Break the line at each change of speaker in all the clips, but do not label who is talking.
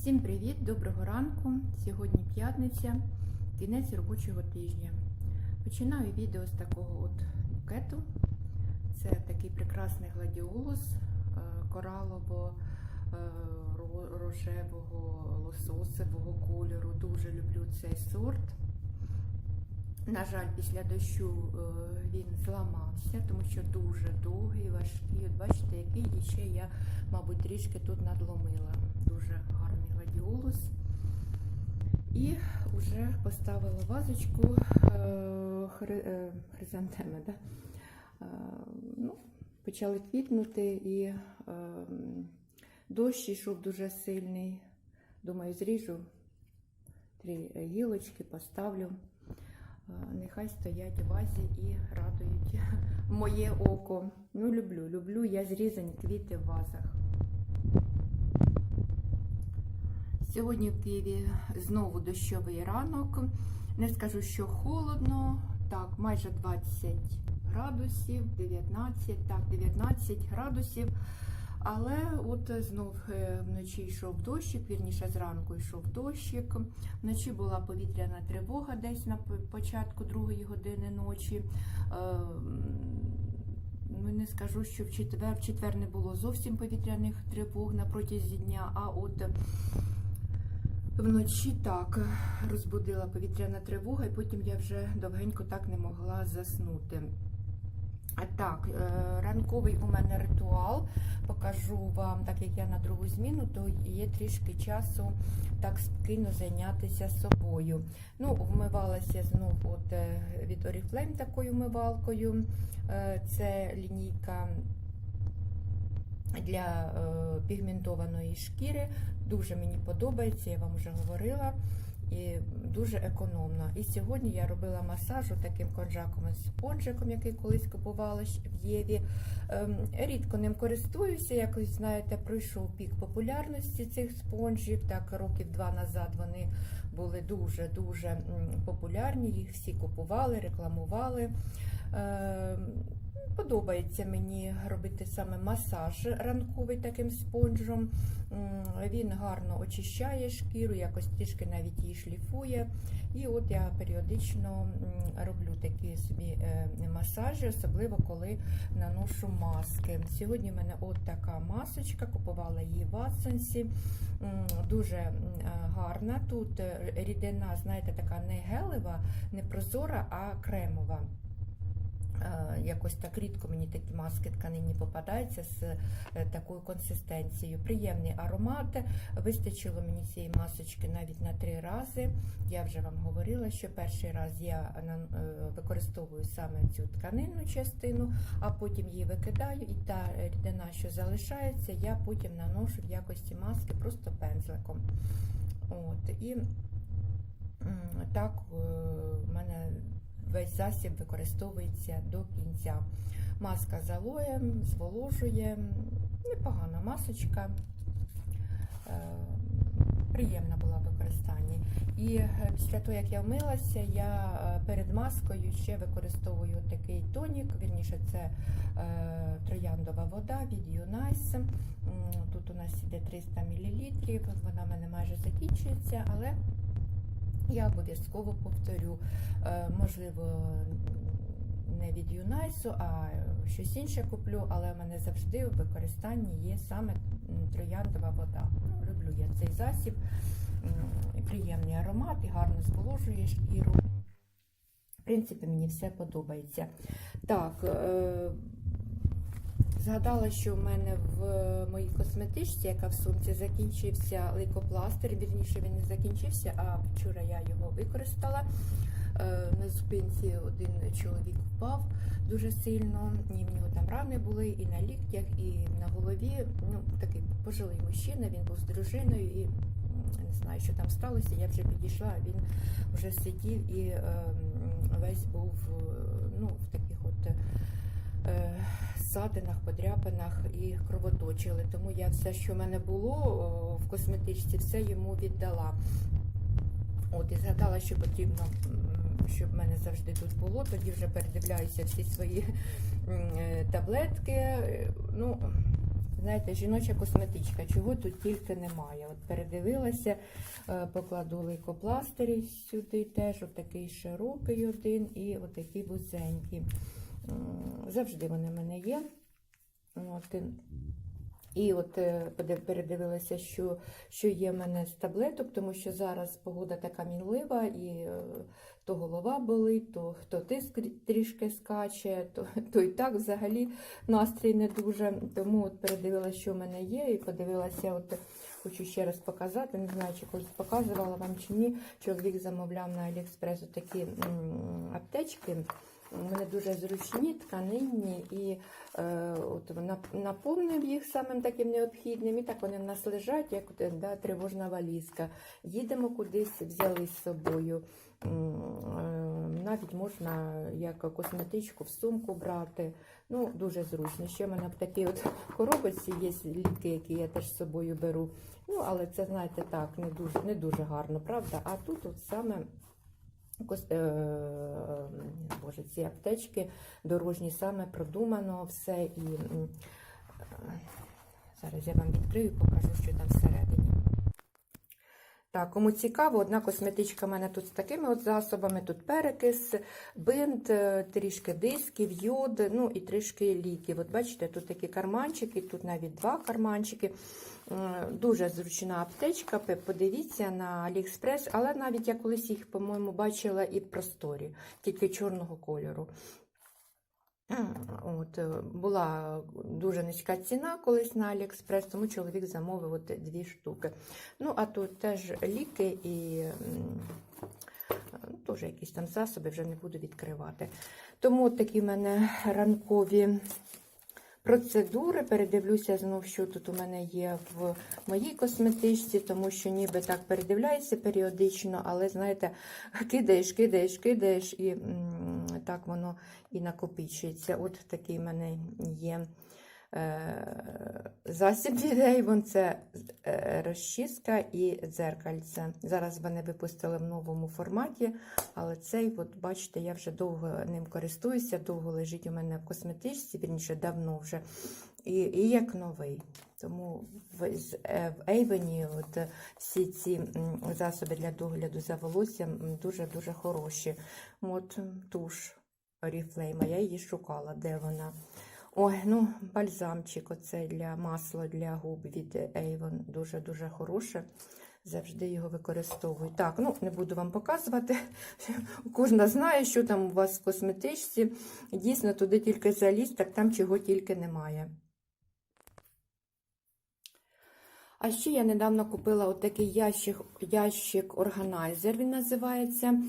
Всім привіт, доброго ранку. Сьогодні п'ятниця, кінець робочого тижня. Починаю відео з такого от букету. Це такий прекрасний гладіолус е, коралово е, лососевого кольору. Дуже люблю цей сорт. На жаль, після дощу е, він зламався, тому що дуже довгий, важкий. От бачите, який ще я, мабуть, трішки тут надломила. Дуже гарний гладіолус. І вже поставила вазочку е, е, хризантеми. Да? Е, ну, почали квітнути і дощ йшов дуже сильний. Думаю, зріжу три гілочки, поставлю. Нехай стоять у вазі і радують моє око. Ну, люблю, люблю я зрізані квіти в вазах. Сьогодні в Києві знову дощовий ранок. Не скажу, що холодно, так, майже 20 градусів, 19, так, 19 градусів. Але от знов е, вночі йшов дощик, вірніше зранку йшов дощик. Вночі була повітряна тривога десь на початку другої години ночі. Е, Ну, не скажу, що в четвер, в четвер не було зовсім повітряних тривог на протязі дня, а от вночі так розбудила повітряна тривога, і потім я вже довгенько так не могла заснути. А Так, е, ранковий у мене ритуал. Покажу вам, так як я на другу зміну, то є трішки часу так спокійно зайнятися собою. Ну, вмивалася знов от е, від Oriflame такою вмивалкою. Е, Це лінійка для е, пігментованої шкіри. Дуже мені подобається, я вам вже говорила. І дуже економно. І сьогодні я робила масаж таким конжаком з спонжиком, який колись купувала в Єві. Ем, Рідко ним користуюся, якось знаєте, пройшов пік популярності цих спонжів. Так, років два назад вони були дуже-дуже популярні, їх всі купували, рекламували. Подобається мені робити саме масаж ранковий таким спонжем. Він гарно очищає шкіру, якось трішки навіть її шліфує. І от я періодично роблю такі собі е, масажі, особливо коли наношу маски. Сьогодні в мене от така масочка, купувала її в Ассенсі. Дуже гарна. Тут е, рідина, знаєте, така не гелева, не прозора, а кремова. Е, Якось так рідко мені такі маски тканині попадаються з е, такою консистенцією. Приємний аромат. Вистачило мені цієї масочки навіть на три рази. Я вже вам говорила, що перший раз я е, використовую саме цю тканинну частину, а потім її викидаю, і та рідина, що залишається, я потім наношу в якості маски просто пензликом. От, і так в мене весь засіб використовується до кінця. Маска з алоєм, зволожує, непогана масочка, е, приємна була в використанні. І е, після того, як я вмилася, я е, перед маскою ще використовую такий тонік, вірніше, це е, трояндова вода від Юнайс. Тут у нас іде 300 мл, вона в мене майже закінчується, але я обов'язково повторю. Е, Можливо, не від Юнайсу, а щось інше куплю, але в мене завжди у використанні є саме трояндова вода. Ну, люблю я цей засіб. Приємний аромат і гарно зволожує шкіру. В принципі, мені все подобається. Так, е, згадала, що в мене в моїй косметичці, яка в сумці, закінчився лейкопластир. Вірніше він не закінчився, а вчора я його використала. Е, На зупинці один чоловік впав дуже сильно, і в нього там рани були і на ліктях, і на голові. Ну, такий пожилий мужчина, він був з дружиною і не знаю, що там сталося. Я вже підійшла, він вже сидів і е, весь був е, ну, в таких от. Е, Садинах, подряпинах і кровоточили. Тому я все, що в мене було в косметичці, все йому віддала. От і згадала, що потрібно, щоб в мене завжди тут було. Тоді вже передивляюся всі свої е, таблетки. Ну, знаєте, жіноча косметичка, чого тут тільки немає. От передивилася, е, покладу лейкопластирі сюди теж, отакий широкий один і отакий вузенький. М, Завжди вони в мене є. От, і- от е, передивилася, що, що є в мене з таблеток, тому що зараз погода така мінлива, і е, то голова болить, то, то тиск трішки скаче, то, то і так взагалі настрій не дуже. Тому от передивилася, що в мене є, і подивилася, от хочу ще раз показати. Не знаю, чи колись показувала вам чи ні. Чоловік замовляв на Аліекспрес такі аптечки. Вони дуже зручні, тканинні, і е, от нап- наповнив їх самим таким необхідним. І так вони в нас лежать, як да, тривожна валізка. Їдемо кудись, взяли з собою. Е, Навіть можна як косметичку в сумку брати. Ну, дуже зручно. Ще в мене в такій от коробочці є ліки, які я теж з собою беру. Ну, але це, знаєте, так, не дуже, не дуже гарно, правда? А тут от саме Боже, ці аптечки дорожні саме продумано все і е, зараз я вам відкрию і покажу, що там всередині. Так, кому цікаво, одна косметичка в мене тут з такими от засобами. Тут перекис, бинт, е, трішки дисків, йод, ну і трішки ліків. От бачите, тут такі карманчики, тут навіть два карманчики. Дуже зручна аптечка. Подивіться на Аліекспрес, але навіть я колись їх, по-моєму, бачила і в просторі, тільки чорного кольору. От, е, була дуже низька ціна колись на Аліекспрес, тому чоловік замовив от дві штуки. Ну, а тут теж ліки і е, теж якісь там засоби, вже не буду відкривати. Тому от такі в мене ранкові процедури. Передивлюся знов, що тут у мене є в моїй косметичці, тому що ніби так передивляюся періодично, але знаєте, кидаєш, кидаєш, кидаєш, і так воно і накопичується. От такий в мене є. е, Засіб від Avon – це е, розчіска і дзеркальце. Зараз вони випустили в новому форматі, але цей, от бачите, я вже довго ним користуюся, довго лежить у мене в косметичці, вірніше давно вже, і, і як новий. Тому в, е, в Avon от всі ці засоби для догляду за волоссям дуже-дуже хороші. От туш Oriflame, я її шукала, де вона. Ой, ну, бальзамчик, оце для масла для губ від Avon, дуже-дуже хороше. Завжди його використовую. Так, ну не буду вам показувати. Кожна знає, що там у вас в косметичці. Дійсно, туди тільки заліз, так там чого тільки немає. А ще я недавно купила отакий ящик, ящик органайзер, він називається.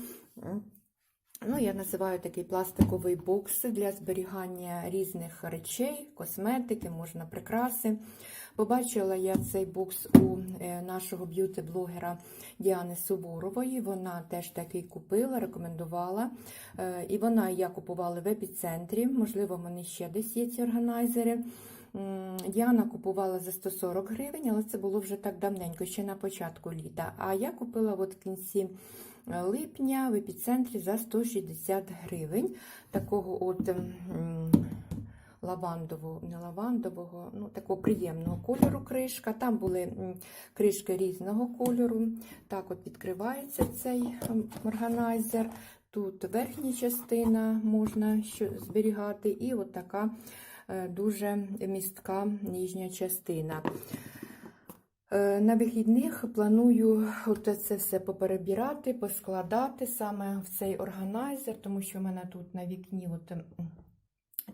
Ну, я називаю такий пластиковий бокс для зберігання різних речей, косметики, можна прикраси. Побачила я цей бокс у е, нашого б'юті-блогера Діани Суворової. Вона теж такий купила, рекомендувала. Е, І вона і я купували в епіцентрі. Можливо, вони ще десь є ці органайзери. Діана купувала за 140 гривень, але це було вже так давненько, ще на початку літа. А я купила от в кінці липня в епіцентрі за 160 гривень. Такого от лавандового, не лавандового, ну такого приємного кольору кришка. Там були кришки різного кольору. Так от відкривається цей органайзер. Тут верхня частина можна зберігати, і от така е, дуже містка нижня частина. Е, На вихідних планую це все поперебирати, поскладати саме в цей органайзер, тому що в мене тут на вікні от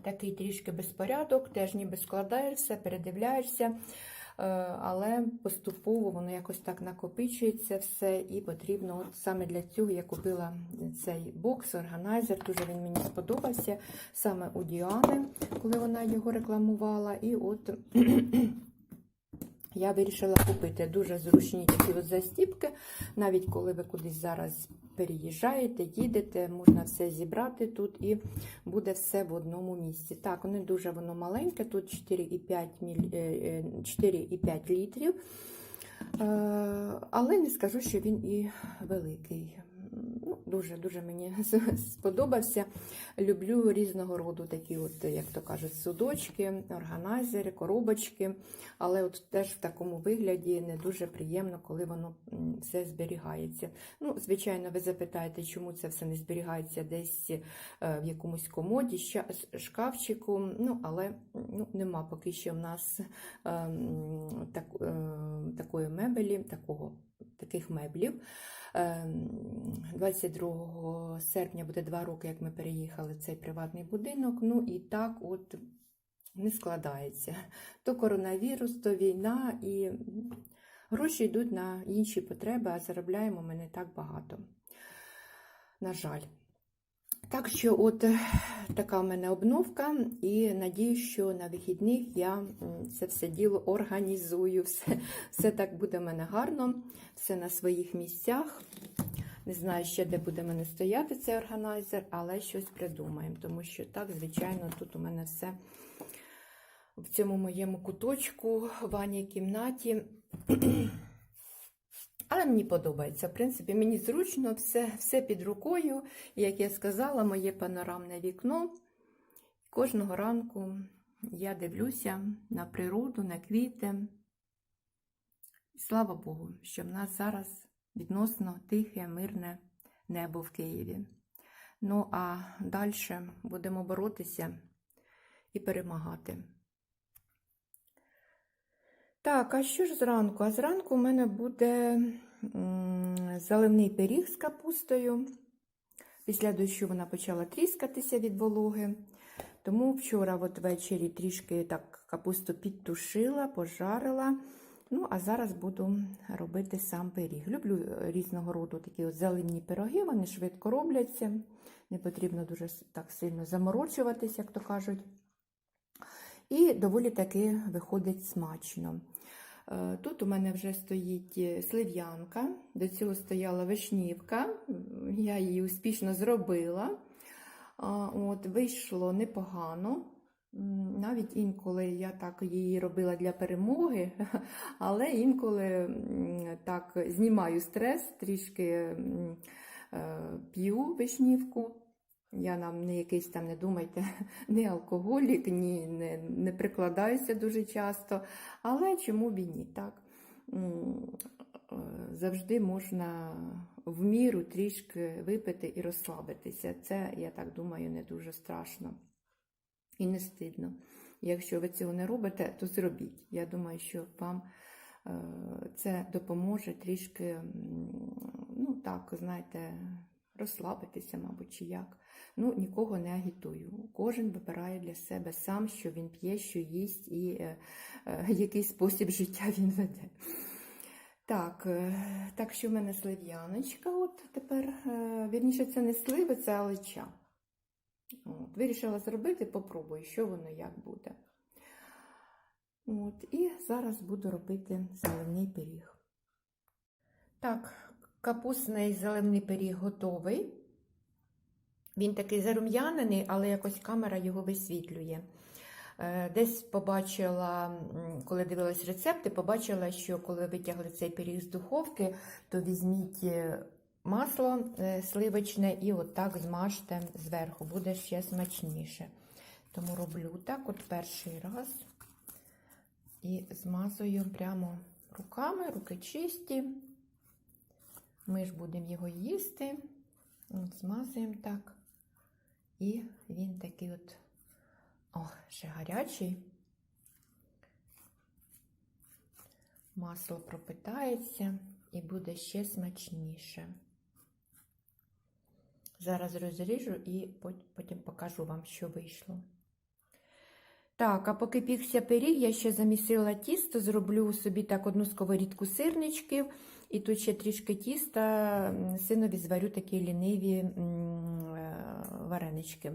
такий трішки безпорядок, теж ніби все, передивляєшся, е, але поступово воно якось так накопичується все, і потрібно от саме для цього я купила цей бокс, органайзер. Дуже він мені сподобався саме у Діани, коли вона його рекламувала. І от я вирішила купити дуже зручні такі от застіпки. Навіть коли ви кудись зараз переїжджаєте, їдете, можна все зібрати тут і буде все в одному місці. Так, не дуже воно маленьке, тут 4,5 міль- е, е, 4,5 літрів. Е, Але не скажу, що він і великий. Ну, дуже дуже мені сподобався. Люблю різного роду такі, от, як то кажуть, судочки, органайзери, коробочки. Але от теж в такому вигляді не дуже приємно, коли воно все зберігається. Ну, звичайно, ви запитаєте, чому це все не зберігається десь е, в якомусь комоді, шкафчику. Ну, але ну, нема поки що в нас ем, так, е, такої мебелі, такого, таких меблів. Ем, 22 серпня буде два роки, як ми переїхали в цей приватний будинок. Ну і так от не складається. То коронавірус, то війна, і гроші йдуть на інші потреби, а заробляємо ми не так багато. На жаль. Так що, от е, така в мене обновка, і надію, що на вихідних я це все діло організую. Все, все так буде в мене гарно, все на своїх місцях. Не знаю ще, де буде в мене стояти цей органайзер, але щось придумаємо, тому що так, звичайно, тут у мене все в цьому моєму куточку, в ванній кімнаті. Але мені подобається. В принципі, мені зручно, все, все під рукою. Як я сказала, моє панорамне вікно. Кожного ранку я дивлюся на природу, на квіти. Слава Богу, що в нас зараз відносно тихе, мирне небо в Києві. Ну, а далі будемо боротися і перемагати. Так, а що ж зранку? А зранку у мене буде заливний пиріг з капустою. Після дощу вона почала тріскатися від вологи. Тому вчора от ввечері трішки так капусту підтушила, пожарила. Ну, а зараз буду робити сам пиріг. Люблю е, різного роду такі от зелені пироги, вони швидко робляться. Не потрібно дуже так сильно заморочуватись, як то кажуть. І доволі таки виходить смачно. Е, Тут у мене вже стоїть е, слив'янка, до цього стояла вишнівка, я її успішно зробила. От, вийшло непогано. Навіть інколи я так її робила для перемоги, але інколи так знімаю стрес, трішки е, п'ю вишнівку. Я нам не якийсь там, не думайте, не алкоголік, ні, не, не прикладаюся дуже часто. Але чому б і ні? Так? Е, Завжди можна в міру трішки випити і розслабитися. Це, я так думаю, не дуже страшно і не стидно. Якщо ви цього не робите, то зробіть. Я думаю, що вам е, це допоможе трішки, ну так, знаєте, розслабитися, мабуть, чи як. Ну, нікого не агітую. Кожен вибирає для себе сам, що він п'є, що їсть і е, е, який спосіб життя він веде. Так, е, так що в мене слив'яночка, от тепер, е, вірніше, це не сливи, це алеча. От, вирішила зробити, попробую, що воно як буде. От, і зараз буду робити заливний пиріг. Так, капустний заливний пиріг готовий. Він такий зарум'янений, але якось камера його висвітлює. Е, Десь побачила, коли дивилась рецепти, побачила, що коли витягли цей пиріг з духовки, то візьміть е, масло е, сливочне і отак змажте зверху, буде ще смачніше. Тому роблю так, от перший раз і змазую прямо руками, руки чисті. Ми ж будемо його їсти. От, змазуємо так. І він такий от, о, ще гарячий. Масло пропитається і буде ще смачніше. Зараз розріжу і потім покажу вам, що вийшло. Так, а поки пікся пиріг, я ще замісила тісто, зроблю собі так одну сковорідку сирничків, і тут ще трішки тіста, синові зварю такі ліниві е, варенички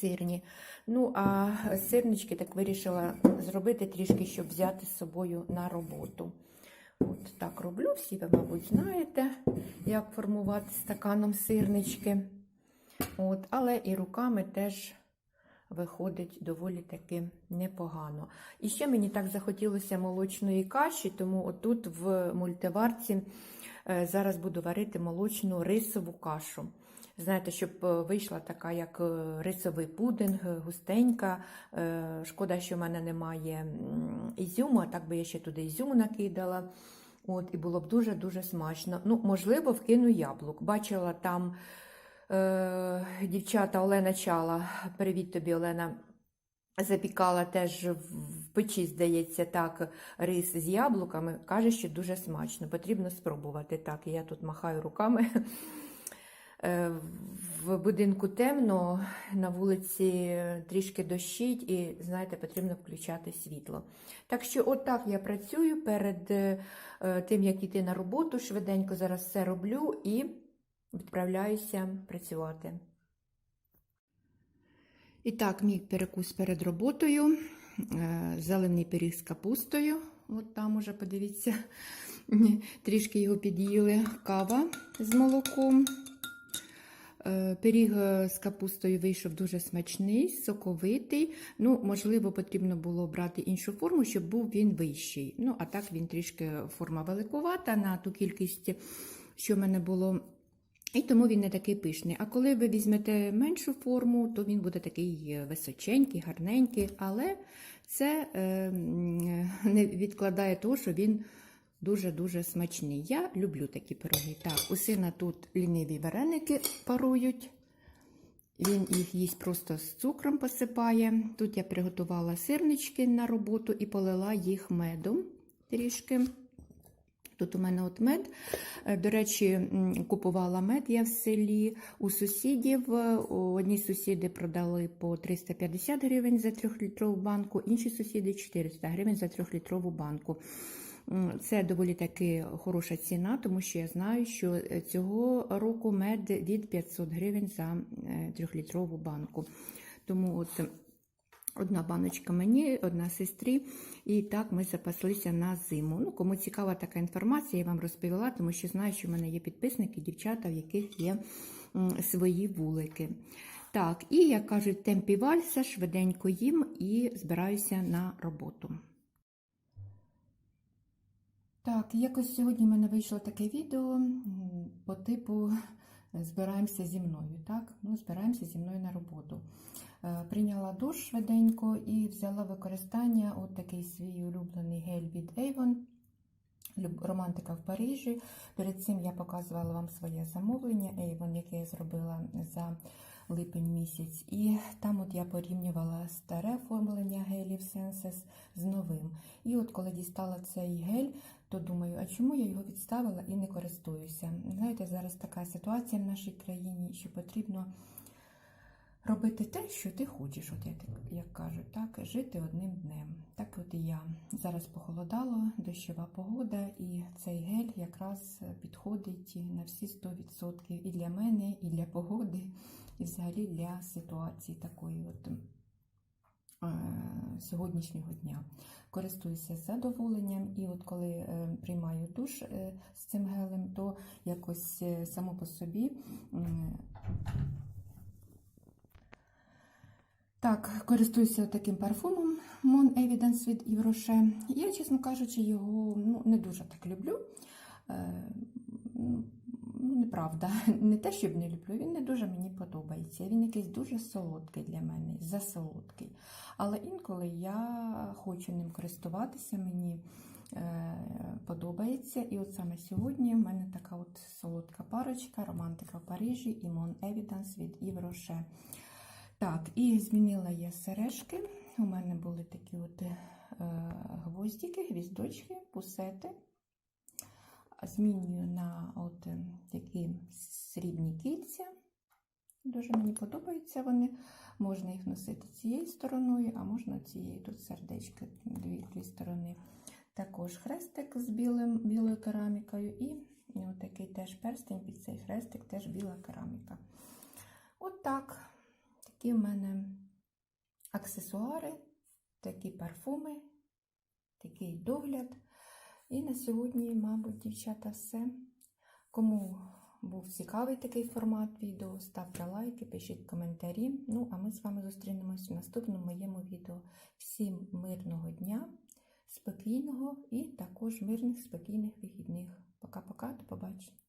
сирні. Ну, а сирнички так вирішила зробити трішки, щоб взяти з собою на роботу. От так роблю, всі ви, мабуть, знаєте, як формувати стаканом сирнички. От, але і руками теж виходить доволі таки непогано. І ще мені так захотілося молочної каші, тому отут в мультиварці е, зараз буду варити молочну рисову кашу. Знаєте, щоб е, вийшла така, як е, рисовий пудинг, густенька. Шкода, що в мене немає ізюму, а так би я ще туди ізюму накидала. От, і було б дуже-дуже смачно. Ну, можливо, вкину яблук. Бачила там е, дівчата Олена Чала. Привіт тобі, Олена. Запікала теж в печі, здається, так, рис з яблуками. Каже, що дуже смачно. Потрібно спробувати. Так, я тут махаю руками. Е, В будинку темно, на вулиці трішки дощить, і, знаєте, потрібно включати світло. Так що, отак я працюю перед е, тим, як йти на роботу, швиденько зараз все роблю і відправляюся працювати. І так, мій перекус перед роботою. Е, Зелений пиріг з капустою. От там уже, подивіться, трішки його під'їли. Кава з молоком. Е, Пиріг е, з капустою вийшов дуже смачний, соковитий. Ну, можливо, потрібно було брати іншу форму, щоб був він вищий. Ну, а так він трішки форма великувата на ту кількість, що в мене було. І тому він не такий пишний. А коли ви візьмете меншу форму, то він буде такий височенький, гарненький, але це е, не відкладає того, що він дуже-дуже смачний. Я люблю такі пироги. Так, у сина тут ліниві вареники парують. Він їх їсть просто з цукром посипає. Тут я приготувала сирнички на роботу і полила їх медом трішки. Тут у мене от мед. Е, До речі, купувала мед я в селі у сусідів. Е, Одні сусіди продали по 350 гривень за 3-літрову банку, інші сусіди 400 гривень за 3-літрову банку. Це доволі таки хороша ціна, тому що я знаю, що е, цього року мед від 500 гривень за 3-літрову банку. Тому от Одна баночка мені, одна сестрі, і так ми запаслися на зиму. Ну, кому цікава така інформація, я вам розповіла, тому що знаю, що в мене є підписники, дівчата, в яких є свої вулики. Так, і як кажуть, темпі вальса, швиденько їм і збираюся на роботу. Так, якось сьогодні в мене вийшло таке відео по типу збираємося зі мною. Так, ну збираємося зі мною на роботу. Е, Прийняла душ швиденько і взяла використання от такий свій улюблений гель від Avon. Романтика в Парижі. Перед цим я показувала вам своє замовлення Avon, яке я зробила за липень місяць. І там от я порівнювала старе оформлення гелів Senses з новим. І от коли дістала цей гель, то думаю, а чому я його відставила і не користуюся? Знаєте, зараз така ситуація в нашій країні, що потрібно робити те, що ти хочеш, от як, кажуть, так, жити одним днем. Так от і я. Зараз похолодало, дощова погода, і цей гель якраз підходить на всі 100% і для мене, і для погоди, і взагалі для ситуації такої от сьогоднішнього дня. Користуюся задоволенням, і от коли е, приймаю душ е, з цим гелем, то якось е, само по собі. Так, користуюся таким парфумом Mon Evidence від Yves. Я, чесно кажучи, його ну, не дуже так люблю. Ну, неправда, не те, щоб не люблю, він не дуже мені подобається. Він якийсь дуже солодкий для мене, засолодкий. Але інколи я хочу ним користуватися, мені е, подобається. І от саме сьогодні в мене така от солодка парочка, романтика в Парижі і Mon Evidence від Rocher. Так, і змінила я сережки. У мене були такі от е, гвоздики, гвіздочки, пусети. Змінюю на от е, такі срібні кільця. Дуже мені подобаються вони. Можна їх носити цією стороною, а можна цією. Тут сердечки дві, дві сторони. Також хрестик з білим, білою керамікою, і такий теж перстень під цей хрестик, теж біла кераміка. От так. Такі в мене аксесуари, такі парфуми, такий догляд. І на сьогодні, мабуть, дівчата, все. Кому був цікавий такий формат відео. Ставте лайки, пишіть коментарі. Ну, а ми з вами зустрінемось в наступному моєму відео. Всім мирного дня, спокійного і також мирних, спокійних вихідних. Пока-пока, до побачення.